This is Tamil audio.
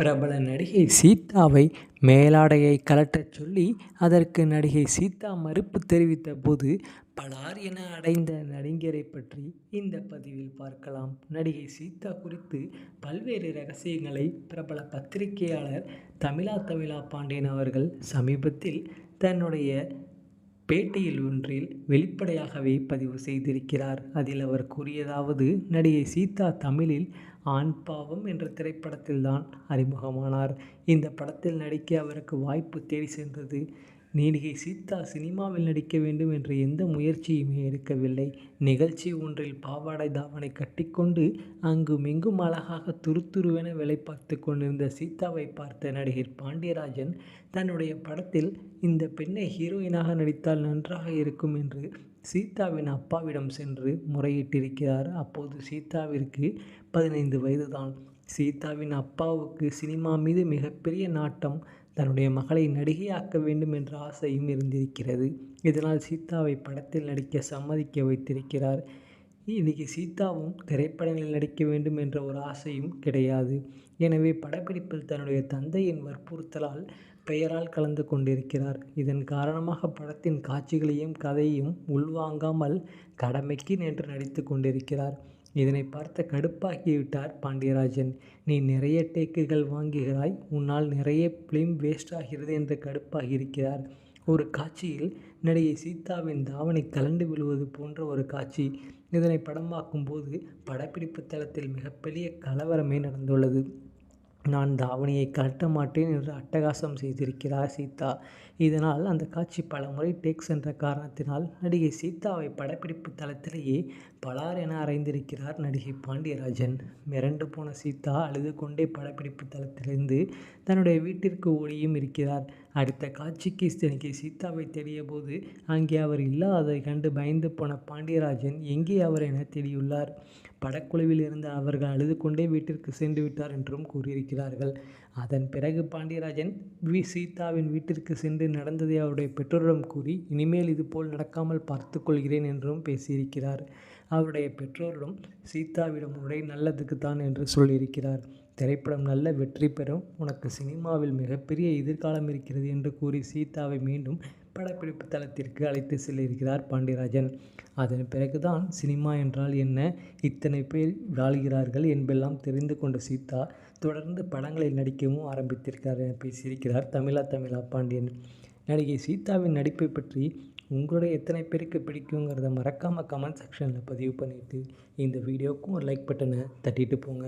பிரபல நடிகை சீதாவை மேலாடையை கலட்டச் சொல்லி அதற்கு நடிகை சீதா மறுப்பு தெரிவித்த போது பலார் என அடைந்த நடிகரை பற்றி இந்த பதிவில் பார்க்கலாம். நடிகை சீதா குறித்து பல்வேறு ரகசியங்களை பிரபல பத்திரிகையாளர் தமிழா தமிழா பாண்டியன் அவர்கள் சமீபத்தில் தன்னுடைய பேட்டியில் ஒன்றில் வெளிப்படையாகவே பதிவு செய்திருக்கிறார். அதில் அவர் கூறியதாவது நடிகை சீதா தமிழில் ஆண் பாவம் என்ற திரைப்படத்தில்தான் அறிமுகமானார். இந்த படத்தில் நடிக்க அவருக்கு வாய்ப்பு தேடி சென்றது நடிகை சீதா சினிமாவில் நடிக்க வேண்டும் என்ற எந்த முயற்சியுமே எடுக்கவில்லை. நிகழ்ச்சி ஒன்றில் பாவாடை தாவணை கட்டிக்கொண்டு அங்கும் இங்கும் அழகாக துருதுருவென வேலை பார்த்து கொண்டிருந்த சீதாவை பார்த்த நடிகர் பாண்டியராஜன் தன்னுடைய படத்தில் இந்த பெண்ணை ஹீரோயினாக நடித்தால் நன்றாக இருக்கும் என்று சீதாவின் அப்பாவிடம் சென்று முறையிட்டிருக்கிறார். அப்போது சீதாவிற்கு பதினைந்து வயதுதான். சீதாவின் அப்பாவுக்கு சினிமா மீது மிகப்பெரிய நாட்டம் தன்னுடைய மகளை நடிகையாக்க வேண்டும் என்ற ஆசையும் இருந்திருக்கிறது. இதனால் சீதாவை படத்தில் நடிக்க சம்மதிக்க வைத்திருக்கிறார். இன்றைக்கி சீதாவும் திரைப்படங்களில் நடிக்க வேண்டும் என்ற ஒரு ஆசையும் கிடையாது. எனவே படப்பிடிப்பில் தன்னுடைய தந்தையின் வற்புறுத்தலால் பெயரால் கலந்து கொண்டிருக்கிறார். இதன் காரணமாக படத்தின் காட்சிகளையும் கதையையும் உள்வாங்காமல் கடமைக்கு நின்று நடித்து கொண்டிருக்கிறார். இதனை பார்த்த கடுப்பாகிவிட்டார் பாண்டியராஜன். நீ நிறைய டேக்குகள் வாங்குகிறாய் உன்னால் நிறைய ஃபிலிம் வேஸ்ட் ஆகிறது என்று கடுப்பாகியிருக்கிறார். ஒரு காட்சியில் நடிகை சீதாவின் தாவணி கலண்டு விழுவது போன்ற ஒரு காட்சி. இதனை படமாக்கும் போது படப்பிடிப்பு தளத்தில் மிகப்பெரிய கலவரமே நடந்துள்ளது. நான் தாவணியை கழட்ட மாட்டேன் என்று அட்டகாசம் செய்திருக்கிறார் சீதா. இதனால் அந்த காட்சி பல முறை டேக்ஸ் என்ற காரணத்தினால் நடிகை சீதாவை படப்பிடிப்பு தளத்திலேயே பலார் என அறைந்திருக்கிறார் நடிகை பாண்டியராஜன். மிரண்டு போன சீதா அழுது கொண்டே படப்பிடிப்பு தளத்திலிருந்து தன்னுடைய வீட்டிற்கு ஓடியும் இருக்கிறார். அடுத்த காட்சிக்கு நடிகை சீதாவை தெரியபோது அங்கே அவர் இல்லாததை கண்டு பயந்து போன பாண்டியராஜன் எங்கே அவர் என தேடியுள்ளார். படக்குழுவில் இருந்த அவர்கள் அழுது கொண்டே வீட்டிற்கு சென்று விட்டார் என்றும் கூறியிருக்கிறார்கள். அதன் பிறகு பாண்டியராஜன் வி சீதாவின் வீட்டிற்கு சென்று நடந்ததை அவருடைய பெற்றோரிடம் கூறி இனிமேல் இதுபோல் நடக்காமல் பார்த்து கொள்கிறேன் என்றும் பேசியிருக்கிறார். அவருடைய பெற்றோரிடம் சீதாவிடம் உடை நல்லதுக்கு தான் என்று சொல்லியிருக்கிறார். திரைப்படம் நல்ல வெற்றி பெறும். உனக்கு சினிமாவில் மிகப்பெரிய எதிர்காலம் இருக்கிறது என்று கூறி சீதாவை மீண்டும் படப்பிடிப்பு தளத்திற்கு அழைத்து செல்லியிருக்கிறார் பாண்டியராஜன். அதன் பிறகுதான் சினிமா என்றால் என்ன? இத்தனை பேர் வாழ்கிறார்கள் என்பெல்லாம் தெரிந்து கொண்ட சீதா தொடர்ந்து படங்களில் நடிக்கவும் ஆரம்பித்திருக்கிறார் என பேசியிருக்கிறார் தமிழா தமிழா பாண்டியன். நடிகை சீதாவின் நடிப்பை பற்றி உங்களுடைய எத்தனை பேருக்கு பிடிக்குங்கிறத மறக்காமல் கமெண்ட் செக்ஷனில் பதிவு பண்ணிவிட்டு இந்த வீடியோவுக்கும் ஒரு லைக் பட்டனை தட்டிட்டு போங்க.